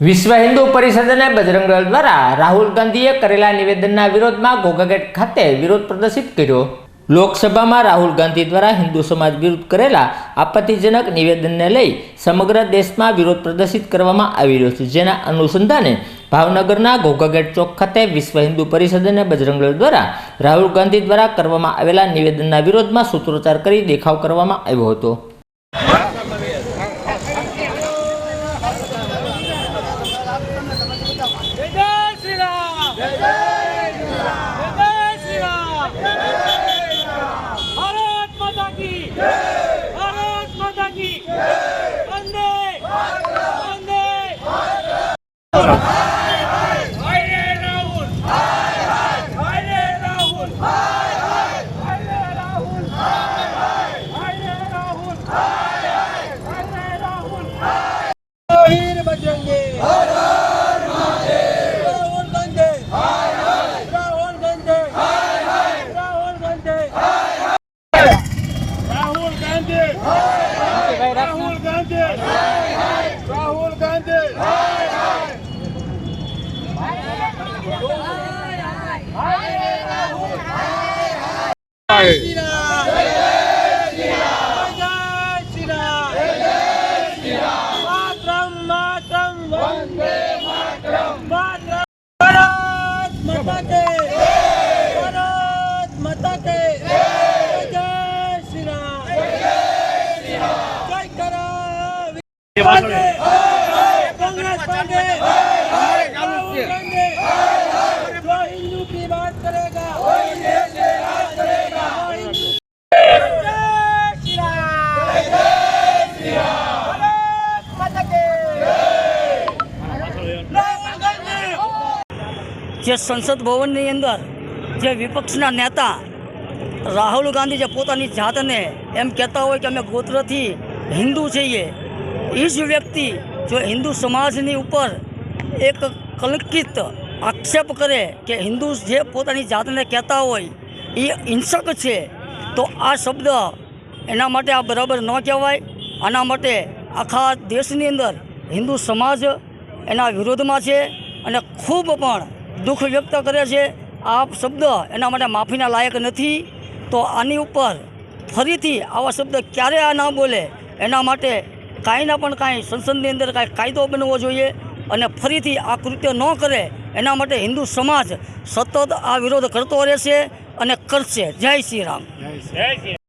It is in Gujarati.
વિશ્વ હિન્દુ પરિષદ અને બજરંગ દ્વારા રાહુલ ગાંધીએ કરેલા નિવેદનના વિરોધમાં ગોગાગેટ ખાતે વિરોધ પ્રદર્શિત કર્યો. લોકસભામાં રાહુલ ગાંધી દ્વારા હિન્દુ સમાજ વિરુદ્ધ કરેલા આપત્તિજનક નિવેદનને લઈ સમગ્ર દેશમાં વિરોધ પ્રદર્શિત કરવામાં આવી રહ્યો છે, જેના અનુસંધાને ભાવનગરના ગોગાગેટ ચોક ખાતે વિશ્વ હિન્દુ પરિષદ અને બજરંગ દ્વારા રાહુલ ગાંધી દ્વારા કરવામાં આવેલા નિવેદનના વિરોધમાં સૂત્રોચ્ચાર કરી દેખાવ કરવામાં આવ્યો હતો જય જય શ્રી રામ જય જય શ્રી રામ ભારત માતા કી ભારત માતા કી વંદે વંદે હાય રે રાહુલ હાય રે રાહુલ હાય રે રાહુલ હાય રે રાહુલ હાય રે રાહુલ વીર બજરંગી રાહુલ ગાંધી રાહુલ ગાંધી રાહુલ ગાંધી રાહુલ ગાંધી રાહુલ ગાંધી રાહુલ ગાંધી માતરમ જે સંસદ ભવનની અંદર જે વિપક્ષના નેતા રાહુલ ગાંધી જે પોતાની જાતને એમ કહેતા હોય કે અમે ગોત્રથી હિન્દુ છીએ એ જ વ્યક્તિ જો હિન્દુ સમાજની ઉપર એક કલંકિત આક્ષેપ કરે કે હિન્દુ જે પોતાની જાતને કહેતા હોય એ હિંસક છે, તો આ શબ્દ એના માટે આ બરાબર ન કહેવાય. આના માટે આખા દેશની અંદર હિન્દુ સમાજ એના વિરોધમાં છે અને ખૂબ પણ દુઃખ વ્યક્ત કરે છે. આ શબ્દ એના માટે માફીના લાયક નથી. તો આની ઉપર ફરીથી આવા શબ્દ ક્યારે આ ના બોલે? એના માટે કાંઈના પણ કાંઈ સંસદની અંદર કાંઈ કાયદો બનવો જોઈએ અને ફરીથી આ કૃત્ય ન કરે. એના માટે હિન્દુ સમાજ સતત આ વિરોધ કરતો રહેશે અને કરશે. જય શ્રી રામ.